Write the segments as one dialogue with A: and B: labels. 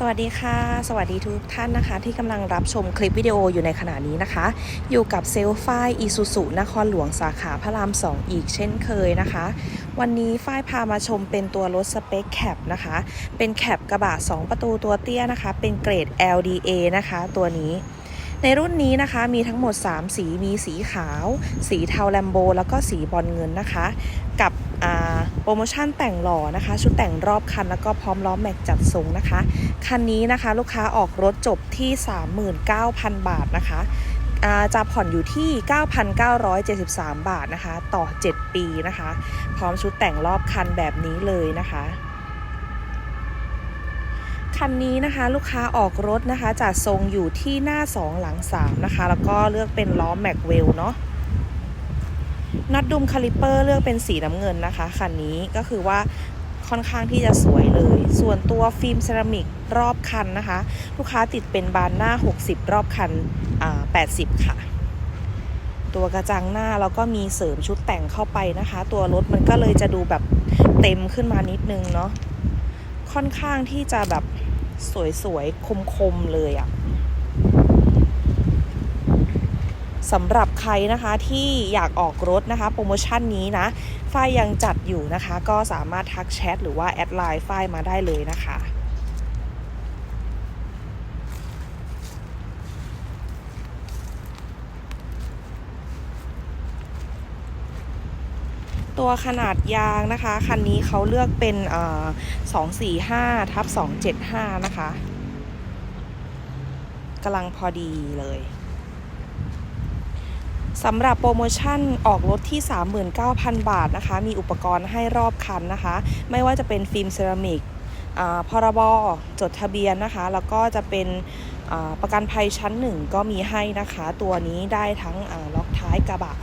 A: สวัสดีค่ะ สวัสดีทุกท่านนะคะ ที่กำลังรับชมคลิปวิดีโออยู่ในขณะนี้นะคะ อยู่กับเซลฝ้ายอีซูซุนครหลวงสาขาพระราม 2 อีกเช่นเคยนะคะ วันนี้ฝ้ายพามาชมเป็นตัวรถสเปคแคปนะคะ เป็นแคปกระบะ 2 ประตูตัวเตี้ยนะคะ เป็นเกรด LDA นะคะ ตัวนี้ ในรุ่นนี้นะคะมีทั้งหมด 3 สีมีสีขาว สีเทาแลมโบ แล้วก็สีบอลเงินนะคะ กับโปรโมชั่นแต่งหล่อนะคะ ชุดแต่งรอบคันแล้วก็พร้อมล้อมแม็กจัดทรงนะคะ คันนี้นะคะลูกค้าออกรถจบที่ 39,000 บาทนะคะจะผ่อนอยู่ที่ 9,973 บาทนะคะ ต่อ 7 ปีนะคะ พร้อมชุดแต่งรอบคันแบบนี้เลยนะคะ คันนี้นะคะลูกค้าออกรถนะคะจัดทรงอยู่ที่หน้า 2 หลัง 3 นะคะ แล้วก็เลือกเป็นล้อแม็กเวลเนาะน็อตดุมคาลิเปอร์เลือกเป็นสีน้ำเงินนะคะคันนี้ก็คือว่าค่อนข้างที่จะสวยเลย ส่วนตัวฟิล์มเซรามิกรอบคันนะคะ ลูกค้าติดเป็นบานหน้า 60 รอบคันอ่า80 ค่ะ ตัวกระจังหน้าแล้วก็มีเสริมชุดแต่งเข้าไปนะคะ ตัวรถมันก็เลยจะดูแบบเต็มขึ้นมานิดนึงเนาะค่อนข้างที่จะแบบ สวยๆ คมๆ เลยอะสำหรับใครนะคะที่อยากออกรถนะคะโปรโมชั่นนี้นะ ฝ้ายยังจัดอยู่นะคะ ก็สามารถทักแชทหรือว่าแอดไลน์ฝ้ายมาได้เลยนะคะ ตัวขนาดยางนะคะ คันนี้เขาเลือกเป็นเอ่อ245ทับ275นะคะกำลังพอดีเลยสำหรับโปรโมชั่นออกรถที่ 39,000 บาทนะคะ มีอุปกรณ์ให้รอบคันนะคะ ไม่ว่าจะเป็นฟิล์มเซรามิกอ่าพรบจดทะเบียนนะคะ แล้วก็จะเป็นประกันภัยชั้นหนึ่งก็มีให้นะคะ ตัวนี้ได้ทั้งล็อกท้ายกระบะ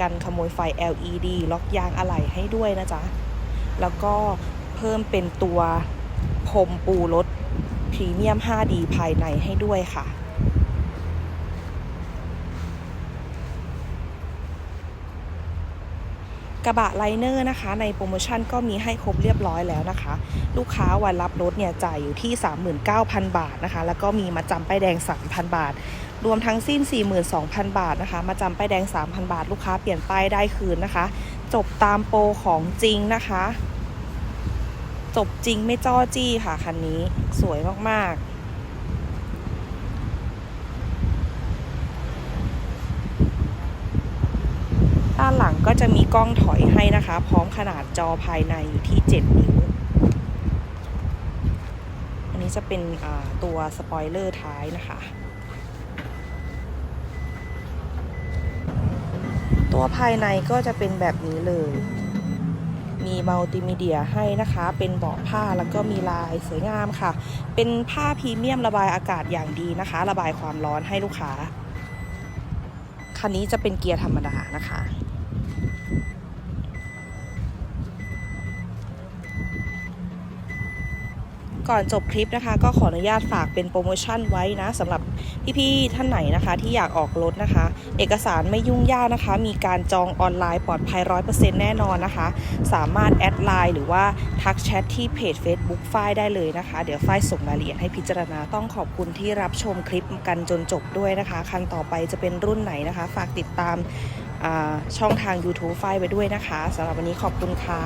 A: กันขโมยไฟ LED ล็อกยางอะไหล่ให้ด้วยนะจ๊ะ แล้วก็เพิ่มเป็นตัวพรมปูรถพรีเมียม 5D ภายในให้ด้วยค่ะ กระบะไลเนอร์นะคะ ในโปรโมชั่นก็มีให้ครบเรียบร้อยแล้วนะคะ ลูกค้าวันรับรถเนี่ยจ่ายอยู่ที่ 39,000 บาทนะคะ แล้วก็มีมาจำป้ายแดง 3,000 บาท รวมทั้งสิ้น 42,000 บาทนะคะ มาจำป้ายแดง 3,000 บาท ลูกค้าเปลี่ยนป้ายได้คืนนะคะ จบตามโปรของจริงนะคะ จบจริงไม่จ้อจี้ค่ะคันนี้สวยมากๆด้านหลังก็จะมีกล้องถอยให้นะคะ พร้อมขนาดจอภายในอยู่ที่ 7 นิ้ว อันนี้จะเป็นตัวสปอยเลอร์ท้ายนะคะ ตัวภายในก็จะเป็นแบบนี้เลย มีมัลติมีเดียให้นะคะ เป็นเบาะผ้าแล้วก็มีลายสวยงามค่ะ เป็นผ้าพรีเมียมระบายอากาศอย่างดีนะคะ ระบายความร้อนให้ลูกค้า คันนี้จะเป็นเกียร์ธรรมดานะคะ ก่อนจบคลิปนะคะ ก็ขออนุญาตฝากเป็นโปรโมชั่นไว้นะสำหรับพี่ๆท่านไหนนะคะ ที่อยากออกรถนะคะ เอกสารไม่ยุ่งยากนะคะ มีการจองออนไลน์ปลอดภัย100%แน่นอนนะคะ สามารถแอดไลน์หรือว่าทักแชทที่เพจ Facebook ฝ้ายได้เลยนะคะ เดี๋ยวฝ้ายส่งรายละเอียดให้พิจารณาต้องขอบคุณที่รับชมคลิปกันจนจบด้วยนะคะ คันต่อไปจะเป็นรุ่นไหนนะคะ ฝากติดตามช่องทาง YouTube ฝ้ายไปด้วยนะคะสำหรับวันนี้ขอบคุณค่ะ